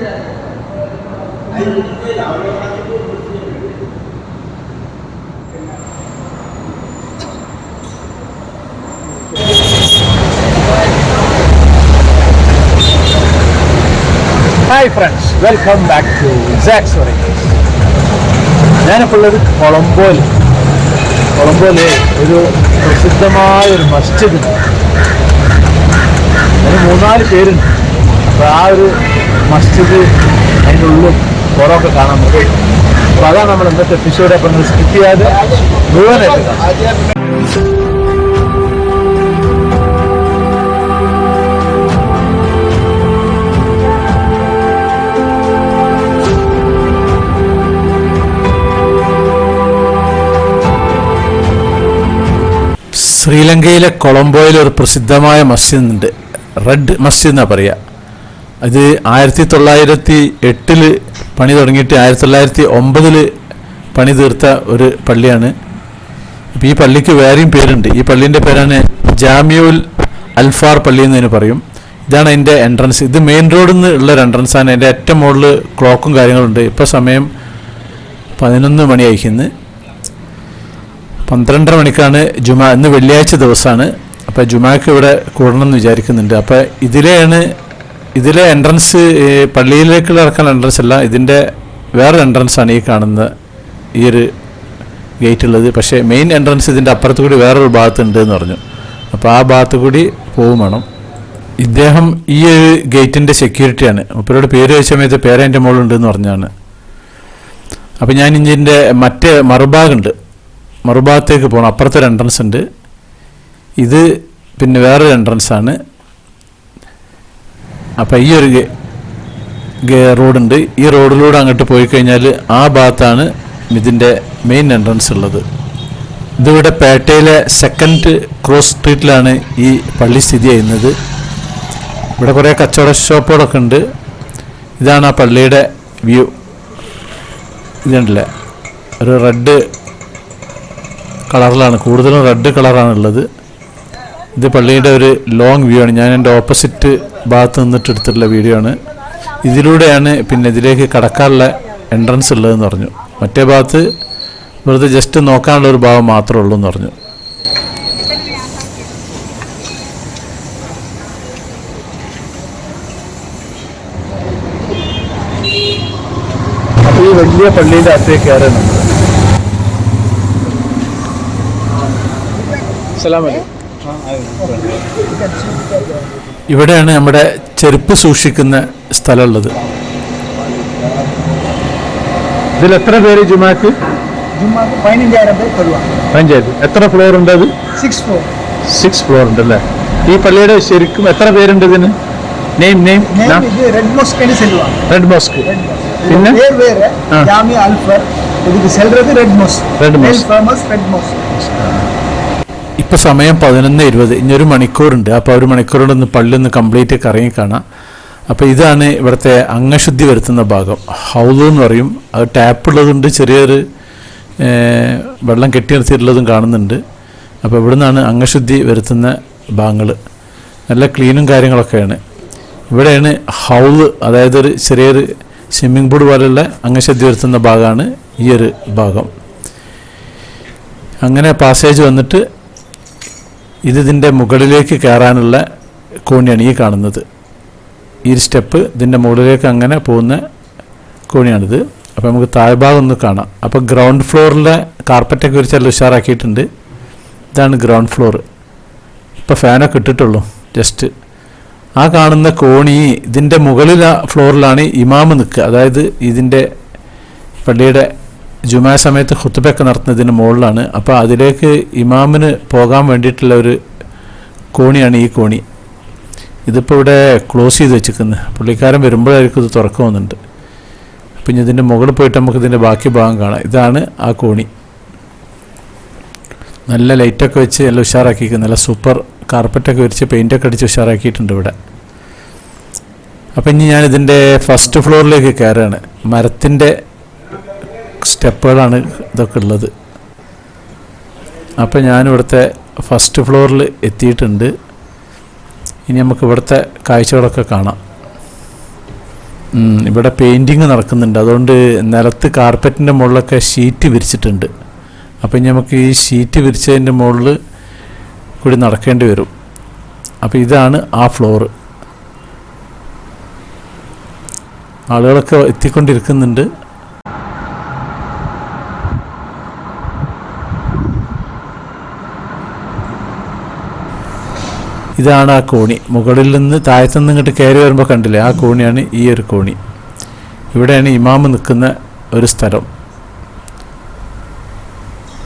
Hi friends welcome back to Sax ഞാനിപ്പോൾ ഉള്ളത് കൊളംബോയിൽ. കൊളംബോയിലെ ഒരു പ്രസിദ്ധമായ ഒരു മസ്ജിദ്. അതിന് മൂന്നാൽ പേരുണ്ട്. അപ്പോൾ ആ ഒരു മസ്ജിദ് അതിന്റെ ഉള്ളിൽ കുറവൊക്കെ കാണാൻ പറ്റും. അപ്പോൾ അതാണ് നമ്മൾ ഇന്നത്തെ എപ്പിസോഡ് അപ്പൊ നിങ്ങൾ സ്കിപ്പ് ചെയ്യാതെ മുഴുവനായിട്ട് ശ്രീലങ്കയിലെ കൊളംബോയിൽ ഒരു പ്രസിദ്ധമായ മസ്ജിദ് ഉണ്ട്. റെഡ് മസ്ജിദ് എന്നാ പറയുക അത് ആയിരത്തി തൊള്ളായിരത്തി എട്ടിൽ പണി തുടങ്ങിയിട്ട് ആയിരത്തി തൊള്ളായിരത്തി ഒമ്പതിൽ പണി തീർത്ത ഒരു പള്ളിയാണ്. അപ്പം ഈ പള്ളിക്ക് വേറെയും പേരുണ്ട്. ഈ പള്ളീന്റെ പേരാണ് ജാമ്യുൽ അൽഫാർ പള്ളി എന്ന് തന്നെ പറയും. ഇതാണ് അതിന്റെ എൻട്രൻസ് ഇത് മെയിൻ റോഡിൽ നിന്ന് ഉള്ള ഒരു എൻട്രൻസ് ആണ്. അതിന്റെ ഏറ്റവും മുകളിൽ ക്ലോക്കും കാര്യങ്ങളുണ്ട്. ഇപ്പോൾ സമയം പതിനൊന്ന് മണി അയക്കുന്നു പന്ത്രണ്ടര മണിക്കാണ് ജുമാ ഇന്ന് വെള്ളിയാഴ്ച ദിവസമാണ് അപ്പോൾ ജുമാക്ക് ഇവിടെ കൂടണം എന്ന് വിചാരിക്കുന്നുണ്ട്. അപ്പോൾ ഇതിലെയാണ് ഇതിലെ എൻട്രൻസ് പള്ളിയിലേക്കുള്ള ഇറക്കാൻ എൻട്രൻസ് അല്ല ഇതിന്റെ വേറെ എൻട്രൻസ് ആണ് ഈ കാണുന്ന ഈ ഒരു ഗേറ്റ് ഉള്ളത്. പക്ഷേ മെയിൻ എൻട്രൻസ് ഇതിന്റെ അപ്പുറത്ത് കൂടി വേറൊരു ഭാഗത്തുണ്ട് എന്ന് പറഞ്ഞു. അപ്പോൾ ആ ഭാഗത്ത് കൂടി പോവും വേണം. ഇദ്ദേഹം ഈ ഒരു ഗേറ്റിന്റെ സെക്യൂരിറ്റിയാണ് മുപ്പരോട് പേര് വെച്ച സമയത്ത് പേര് എന്റെ മുകളിലുണ്ട് എന്ന് പറഞ്ഞാണ്. അപ്പോൾ ഞാൻ ഇതിന്റെ മറ്റേ മറുഭാഗമുണ്ട് മറുഭാഗത്തേക്ക് പോകണം അപ്പുറത്തൊരു എൻട്രൻസ് ഉണ്ട്. ഇത് പിന്നെ വേറൊരു എൻട്രൻസ് ആണ്. അപ്പം ഈ ഒരു റോഡുണ്ട്. ഈ റോഡിലൂടെ അങ്ങോട്ട് പോയി കഴിഞ്ഞാൽ ആ ഭാഗത്താണ് ഇതിന്റെ മെയിൻ എൻട്രൻസ് ഉള്ളത്. ഇതിവിടെ പേട്ടയിലെ സെക്കൻഡ് ക്രോസ് സ്ട്രീറ്റിലാണ് ഈ പള്ളി സ്ഥിതി ചെയ്യുന്നത്. ഇവിടെ കുറേ കച്ചവട ഷോപ്പുകളൊക്കെ ഉണ്ട്. ഇതാണ് ആ പള്ളിയുടെ വ്യൂ ഇതുണ്ടല്ലേ? ഒരു റെഡ് കളറിലാണ് കൂടുതലും റെഡ് കളറാണ് ഉള്ളത് ഇത് പള്ളിയുടെ ഒരു ലോങ് വ്യൂ ആണ്. ഞാൻ എന്റെ ഓപ്പോസിറ്റ് ഭാഗത്ത് നിന്നിട്ട് എടുത്തിട്ടുള്ള വീഡിയോ ആണ്. ഇതിലൂടെയാണ് പിന്നെ ഇതിലേക്ക് കടക്കാനുള്ള എൻട്രൻസ് ഉള്ളതെന്ന് പറഞ്ഞു. മറ്റേ ഭാഗത്ത് വെറുതെ ജസ്റ്റ് നോക്കാനുള്ള ഒരു ഭാഗം മാത്രമേ ഉള്ളൂ എന്ന് പറഞ്ഞു. അപ്പോൾ ഈ വലിയ പള്ളിയുടെ അകത്തേക്ക് കയറാൻ നമ്മൾ ഇവിടെയാണ് നമ്മുടെ ചെരുപ്പ് സൂക്ഷിക്കുന്ന സ്ഥലമുള്ളത്. ഇതിൽ എത്ര പേര് ജുമാക്ക്? പതിനഞ്ചായിരം പേര് പതിനഞ്ചായിരത്തി എത്ര ഫ്ലോർ ഉണ്ട് അത്? സിക്സ് ഫ്ലോർ സിക്സ് ഫ്ലോർ ഉണ്ട് അല്ലേ ഈ പള്ളിയുടെ ശരിക്കും എത്ര പേരുണ്ട് ഇതിന്? Name name red mosque red mosque പിന്നെ? ജാമിയ അൽഫർ. ഇതിക്ക് സെൽറത് red mosque red mosque famous red mosque ഇപ്പോൾ സമയം പതിനൊന്ന് ഇരുപത്. ഇനിയൊരു മണിക്കൂറുണ്ട്. അപ്പോൾ ഒരു മണിക്കൂറുകൊണ്ടൊന്ന് പള്ളി ഒന്ന് കംപ്ലീറ്റ് കറങ്ങി കാണാം. അപ്പോൾ ഇതാണ് ഇവിടുത്തെ അംഗശുദ്ധി വരുത്തുന്ന ഭാഗം. ഹൗലു എന്ന് പറയും. അത് ടാപ്പ് ഉള്ളതുണ്ട് ചെറിയൊരു വെള്ളം കെട്ടി നിർത്തിയിട്ടുള്ളതും കാണുന്നുണ്ട്. അപ്പോൾ ഇവിടെ നിന്നാണ് അംഗശുദ്ധി വരുത്തുന്ന ഭാഗങ്ങൾ നല്ല ക്ലീനും കാര്യങ്ങളൊക്കെയാണ്. ഇവിടെയാണ് ഹൗൾ അതായത് ഒരു ചെറിയൊരു സ്വിമ്മിംഗ് പൂൾ പോലെയുള്ള അംഗശുദ്ധി വരുത്തുന്ന ഭാഗമാണ് ഈ ഒരു ഭാഗം. അങ്ങനെ പാസേജ് വന്നിട്ട് ഇത് ഇതിന്റെ മുകളിലേക്ക് കയറാനുള്ള കോണിയാണ് ഈ കാണുന്നത്. ഈ സ്റ്റെപ്പ് ഇതിന്റെ മുകളിലേക്ക് അങ്ങനെ പോകുന്ന കോണിയാണിത്. അപ്പോൾ നമുക്ക് താഴ്ഭാഗം ഒന്ന് കാണാം. അപ്പോൾ ഗ്രൗണ്ട് ഫ്ലോറിലെ കാർപ്പറ്റൊക്കെ ഒരു ചില ഉഷാറാക്കിയിട്ടുണ്ട്. ഇതാണ് ഗ്രൗണ്ട് ഫ്ലോർ. ഇപ്പോൾ ഫാനൊക്കെ ഇട്ടിട്ടുള്ളൂ ജസ്റ്റ് ആ കാണുന്ന കോണി ഇതിന്റെ മുകളിൽ ഫ്ലോറിലാണ് ഇമാമ് നിൽക്കുക. അതായത് ഇതിന്റെ പള്ളിയുടെ ജുമാ സമയത്ത് ഖുത്തുബയൊക്കെ നടത്തുന്നതിന് മുകളിലാണ്. അപ്പോൾ അതിലേക്ക് ഇമാമിന് പോകാൻ വേണ്ടിയിട്ടുള്ള ഒരു കോണിയാണ് ഈ കോണി. ഇതിപ്പോൾ ഇവിടെ ക്ലോസ് ചെയ്ത് വെച്ചിരിക്കുന്നത് പുള്ളിക്കാരൻ വരുമ്പോഴായിരിക്കും ഇത് തുറക്കുന്നുണ്ട് അപ്പം ഇനി ഇതിന്റെ മുകളിൽ പോയിട്ട് നമുക്ക് ഇതിന്റെ ബാക്കി ഭാഗം കാണാം. ഇതാണ് ആ കോണി. നല്ല ലൈറ്റൊക്കെ വെച്ച് നല്ല ഉഷാറാക്കിയിരിക്കുന്നത് നല്ല സൂപ്പർ കാർപ്പറ്റൊക്കെ വിരിച്ച് പെയിന്റൊക്കെ അടിച്ച് ഉഷാറാക്കിയിട്ടുണ്ട് ഇവിടെ. അപ്പം ഇനി ഞാൻ ഇതിന്റെ ഫസ്റ്റ് ഫ്ലോറിലേക്ക് കയറുകയാണ്. മരത്തിന്റെ സ്റ്റെപ്പുകളാണ് ഇതൊക്കെ ഉള്ളത്. അപ്പം ഞാനിവിടുത്തെ ഫസ്റ്റ് ഫ്ലോറിൽ എത്തിയിട്ടുണ്ട്. ഇനി നമുക്ക് ഇവിടുത്തെ കാഴ്ചകളൊക്കെ കാണാം. ഇവിടെ പെയിന്റിങ് നടക്കുന്നുണ്ട്. അതുകൊണ്ട് നിലത്ത് കാർപ്പറ്റിന്റെ മുകളിലൊക്കെ ഷീറ്റ് വിരിച്ചിട്ടുണ്ട്. അപ്പം ഇനി നമുക്ക് ഈ ഷീറ്റ് വിരിച്ചതിന്റെ മുകളിൽ കൂടി നടക്കേണ്ടി വരും. അപ്പോൾ ഇതാണ് ആ ഫ്ലോർ ആളുകളൊക്കെ എത്തിക്കൊണ്ടിരിക്കുന്നുണ്ട്. ഇതാണ് ആ കോണി. മുകളിൽ നിന്ന് താഴത്തു നിന്ന് ഇങ്ങോട്ട് കയറി വരുമ്പോൾ കണ്ടില്ലേ ആ കോണിയാണ് ഈ ഒരു കോണി. ഇവിടെയാണ് ഇമാമ് നിൽക്കുന്ന ഒരു സ്ഥലം.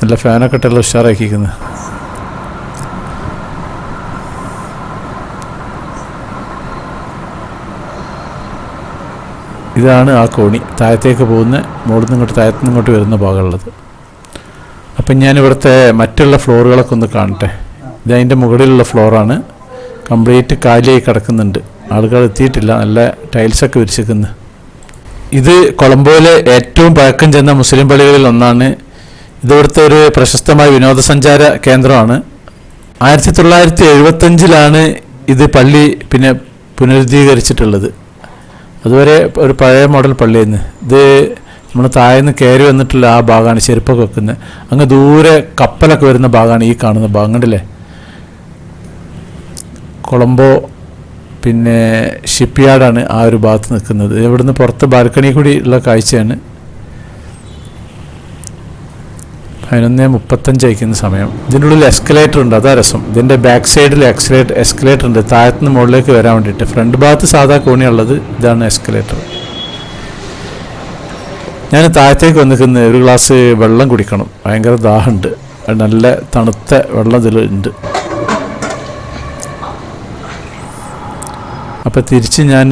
നല്ല ഫാനൊക്കെ ഇട്ടല്ലോ ഉഷാറാക്കിയിരിക്കുന്നത് ഇതാണ് ആ കോണി. താഴത്തേക്ക് പോകുന്ന മുകളിൽ നിന്ന് ഇങ്ങോട്ട് താഴത്തു നിന്ന് ഇങ്ങോട്ട് വരുന്ന ഭാഗമുള്ളത്. അപ്പം ഞാൻ ഇവിടുത്തെ മറ്റുള്ള ഫ്ലോറുകളൊക്കെ ഒന്ന് കാണട്ടെ. ഇത് അതിന്റെ മുകളിലുള്ള ഫ്ലോറാണ്. കംപ്ലീറ്റ് കാലിയായി കിടക്കുന്നുണ്ട്. ആളുകൾ എത്തിയിട്ടില്ല. നല്ല ടൈൽസൊക്കെ വിരിച്ചിരിക്കുന്നു. ഇത് കൊളംബോയിലെ ഏറ്റവും പഴക്കം ചെന്ന മുസ്ലിം പള്ളികളിൽ ഒന്നാണ്. ഇത് ഇവിടുത്തെ ഒരു പ്രശസ്തമായ വിനോദസഞ്ചാര കേന്ദ്രമാണ്. ആയിരത്തി തൊള്ളായിരത്തി എഴുപത്തഞ്ചിലാണ് ഇത് പള്ളി പിന്നെ പുനരുദ്ധീകരിച്ചിട്ടുള്ളത്. അതുവരെ ഒരു പഴയ മോഡൽ പള്ളിയായിരുന്നു. ഇത് നമ്മൾ താഴേന്ന് കയറി വന്നിട്ടുള്ള ആ ഭാഗമാണ് ചെരുപ്പൊക്കെ വെക്കുന്നത്. അങ്ങ് ദൂരെ കപ്പലൊക്കെ വരുന്ന ഭാഗമാണ് ഈ കാണുന്ന ഭാഗം. കണ്ടില്ലേ? കൊളംബോ പിന്നെ ഷിപ്പ് യാർഡാണ് ആ ഒരു ഭാഗത്ത് നിൽക്കുന്നത്. ഇവിടുന്ന് പുറത്ത് ബാൽക്കണി കൂടി ഉള്ള കാഴ്ചയാണ്. പതിനൊന്ന് മുപ്പത്തഞ്ച് അയക്കുന്ന സമയം. ഇതിന്റെ ഉള്ളിൽ എസ്കലേറ്റർ ഉണ്ട് അതാ രസം. ഇതിന്റെ ബാക്ക് സൈഡിൽ എക്സലേറ്റർ എസ്കലേറ്റർ ഉണ്ട്. താഴത്തുനിന്ന് മുകളിലേക്ക് വരാൻ വേണ്ടിയിട്ട്. ഫ്രണ്ട് ഭാഗത്ത് സാധാ കോണിയുള്ളത് ഇതാണ് എസ്കലേറ്റർ ഞാൻ താഴത്തേക്ക് വന്നിരിക്കുന്നത് ഒരു ഗ്ലാസ് വെള്ളം കുടിക്കണം. ഭയങ്കര ദാഹമുണ്ട്. നല്ല തണുത്ത വെള്ളം ഇതിലുണ്ട് അപ്പോൾ തിരിച്ച് ഞാൻ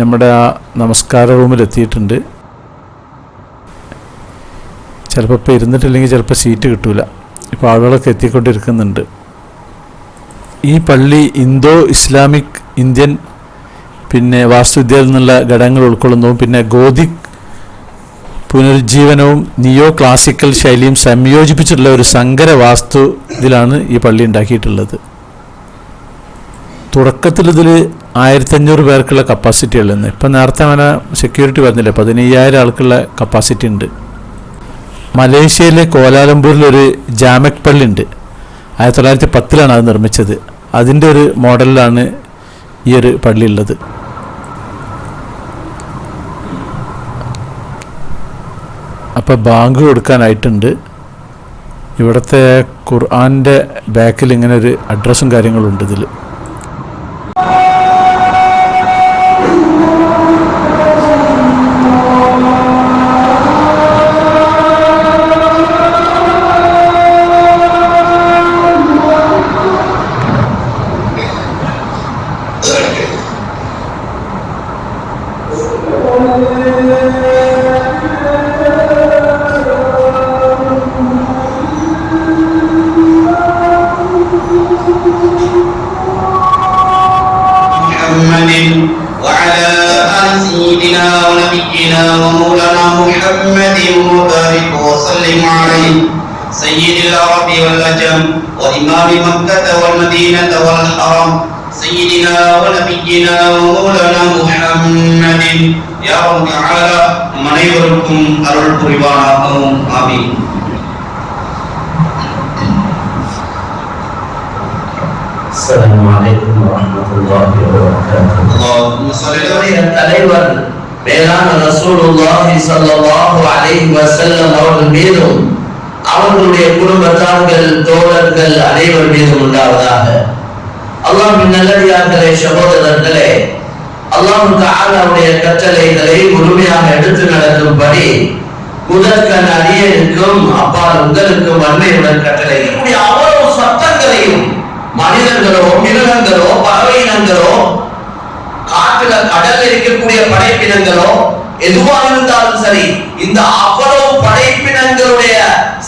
നമ്മുടെ ആ നമസ്കാര റൂമിലെത്തിയിട്ടുണ്ട്. ചിലപ്പോൾ ഇപ്പോൾ ഇരുന്നിട്ടില്ലെങ്കിൽ ചിലപ്പോൾ സീറ്റ് കിട്ടൂല. ഇപ്പോൾ ആളുകളൊക്കെ എത്തിക്കൊണ്ടിരിക്കുന്നുണ്ട്. ഈ പള്ളി ഇന്തോ ഇസ്ലാമിക് ഇന്ത്യൻ പിന്നെ വാസ്തുവിദ്യയിൽ നിന്നുള്ള ഘടകങ്ങൾ ഉൾക്കൊള്ളുന്നതും പിന്നെ ഗോതിക് പുനരുജ്ജീവനവും നിയോ ക്ലാസിക്കൽ ശൈലിയും സംയോജിപ്പിച്ചിട്ടുള്ള ഒരു സങ്കര വാസ്തു ഇതിലാണ് ഈ പള്ളി ഉണ്ടാക്കിയിട്ടുള്ളത്. തുടക്കത്തിൽ ഇതിൽ ആയിരത്തഞ്ഞൂറ് പേർക്കുള്ള കപ്പാസിറ്റി ഉള്ളതെന്ന് ഇപ്പം നേരത്തെ അങ്ങനെ സെക്യൂരിറ്റി പറഞ്ഞില്ല പതിനയ്യായിരം ആൾക്കുള്ള കപ്പാസിറ്റി ഉണ്ട്. മലേഷ്യയിലെ കോലാലംപൂരിൽ ഒരു ജാമക് പള്ളി ഉണ്ട് ആയിരത്തി തൊള്ളായിരത്തി പത്തിലാണ് അത് നിർമ്മിച്ചത്. അതിന്റെ ഒരു മോഡലിലാണ് ഈ ഒരു പള്ളി ഉള്ളത് അപ്പോൾ ബാങ്ക് കൊടുക്കാനായിട്ടുണ്ട്. ഇവിടുത്തെ ഖുർആാന്റെ ബാക്കിൽ ഇങ്ങനെ ഒരു അഡ്രസ്സും കാര്യങ്ങളും ഉണ്ട് ഇതിൽ سيدنا ونبينا ومولانا محمد يا رب تعالى மனைவருக்கும் அருள் புரிவானாகவும் ஆமீன் السلام عليكم ورحمة الله وبركاته اللهم صل على நம்முடைய தலைவர் மேலான ரசூலுல்லாஹி ஸல்லல்லாஹு அலைஹி வஸல்லம் அவர்கள் மீதும் அவர்களுடைய குடும்பத்தார்கள் தோழர்கள் அனைவர் மீதும் உண்டாவதாக அல்லாஹின் நல்லடியார்களே சகோதரர்களே அல்லாஹு தாலாவுடைய கட்டளைகளை முழுமையாக எடுத்து நடக்கும்படி முதற்கண் அடியனுக்கும் அப்பால் உங்களுக்கும் வன்மையுடன் கட்டளை. இப்படி அவ்வளவு சத்தங்களையும் மனிதர்களோ மிருகங்களோ பறவையினங்களோ காட்டுல கடல்ல இருக்கக்கூடிய படைப்பினங்களோ எதுவா இருந்தாலும் சரி இந்த அவ்வளவு படைப்பினங்களுடைய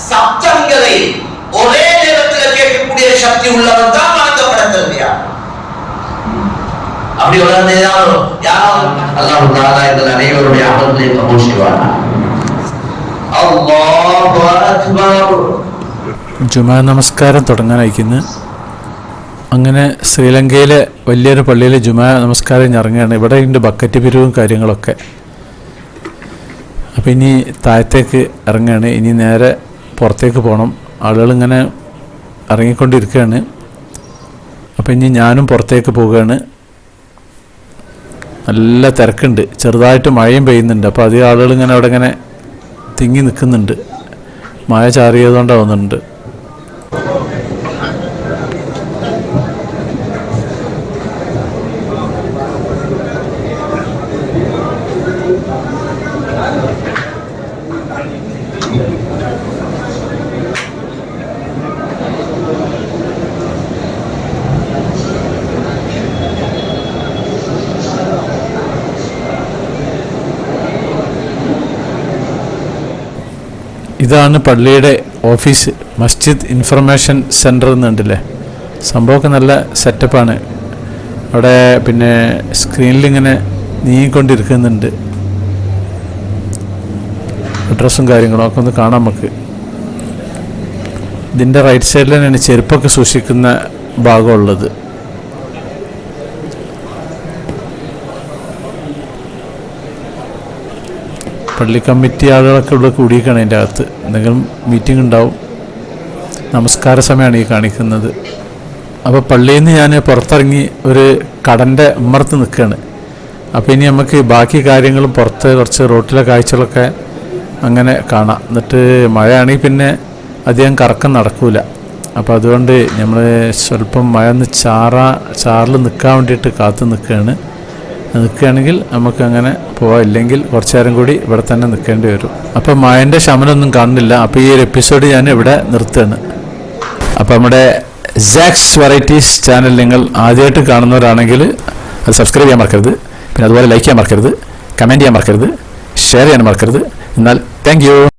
சப்தங்களை ஒரே நேரத்தில் கேட்கக்கூடிய சக்தி உள்ளவர் தான் வணங்கப்படத்தில்லையா அப்படி உலகத்தை யாரோ யாரோ அல்லாஹ் தாலா எங்கள் அனைவருடைய அமல்களை கபூல் செய்வானா அல்லாஹு அக்பர் ജുമാ നമസ്കാരം തുടങ്ങാനയക്കുന്നു അങ്ങനെ ശ്രീലങ്കയിലെ വലിയൊരു പള്ളിയിൽ ജുമാ നമസ്കാരം കഴിഞ്ഞ് ഇറങ്ങുകയാണ് ഇവിടെ ഉണ്ട് ബക്കറ്റ് പിരിവും കാര്യങ്ങളൊക്കെ അപ്പോൾ ഇനി താഴത്തേക്ക് ഇറങ്ങുകയാണ് ഇനി നേരെ പുറത്തേക്ക് പോകണം ആളുകൾ ഇങ്ങനെ ഇറങ്ങിക്കൊണ്ടിരിക്കുകയാണ് അപ്പോൾ ഇനി ഞാനും പുറത്തേക്ക് പോവുകയാണ് നല്ല തിരക്കുണ്ട്. ചെറുതായിട്ട് മഴയും പെയ്യുന്നുണ്ട്. അപ്പോൾ അധികം ആളുകൾ ഇങ്ങനെ അവിടെ ഇങ്ങനെ തിങ്ങി നിൽക്കുന്നുണ്ട്. മഴ ചാറിയതുകൊണ്ടാവുന്നുണ്ട്. ഇതാണ് പള്ളിയുടെ ഓഫീസ്. മസ്ജിദ് ഇൻഫർമേഷൻ സെന്റർ എന്നുണ്ടല്ലേ സംഭവമൊക്കെ നല്ല സെറ്റപ്പാണ്. അവിടെ പിന്നെ സ്ക്രീനിൽ ഇങ്ങനെ നീങ്ങിക്കൊണ്ടിരിക്കുന്നുണ്ട്. അഡ്രസ്സും കാര്യങ്ങളും ഒക്കെ ഒന്ന് കാണാം നമുക്ക്. ഇതിന്റെ റൈറ്റ് സൈഡിൽ തന്നെയാണ് ചെരുപ്പൊക്കെ സൂക്ഷിക്കുന്ന ഭാഗമുള്ളത് പള്ളി കമ്മിറ്റി ആളുകളൊക്കെ ഇവിടെ കൂടിയിരിക്കണം അതിന്റെ അകത്ത്. എന്തെങ്കിലും മീറ്റിംഗ് ഉണ്ടാവും. നമസ്കാര സമയമാണ് ഈ കാണിക്കുന്നത്. അപ്പോൾ പള്ളിയിൽ നിന്ന് ഞാൻ പുറത്തിറങ്ങി ഒരു കടന്റെ ഉമ്മറത്ത് നിൽക്കുകയാണ്. അപ്പോൾ ഇനി നമുക്ക് ബാക്കി കാര്യങ്ങളും പുറത്ത് കുറച്ച് റോട്ടിലെ കാഴ്ചകളൊക്കെ അങ്ങനെ കാണാം. എന്നിട്ട് മഴയാണെങ്കിൽ പിന്നെ അധികം കറക്കം നടക്കൂല. അപ്പോൾ അതുകൊണ്ട് നമ്മൾ സ്വല്പം മഴ ഒന്ന് ചാറ ചാറിൽ നിൽക്കാൻ വേണ്ടിയിട്ട് കാത്തു നിൽക്കുകയാണ്. നിൽക്കുകയാണെങ്കിൽ നമുക്കങ്ങനെ പോവാം. ഇല്ലെങ്കിൽ കുറച്ചു നേരം കൂടി ഇവിടെ തന്നെ നിൽക്കേണ്ടി വരും. അപ്പം മഴന്റെ ശമനമൊന്നും കാണുന്നില്ല. അപ്പോൾ ഈ ഒരു എപ്പിസോഡ് ഞാൻ ഇവിടെ നിർത്തുകയാണ്. അപ്പോൾ നമ്മുടെ സാക്സ് വെറൈറ്റീസ് ചാനൽ നിങ്ങൾ ആദ്യമായിട്ട് കാണുന്നവരാണെങ്കിൽ അത് സബ്സ്ക്രൈബ് ചെയ്യാൻ മറക്കരുത്. പിന്നെ അതുപോലെ ലൈക്ക് ചെയ്യാൻ മറക്കരുത്. കമന്റ് ചെയ്യാൻ മറക്കരുത്. ഷെയർ ചെയ്യാൻ മറക്കരുത്. എന്നാൽ താങ്ക്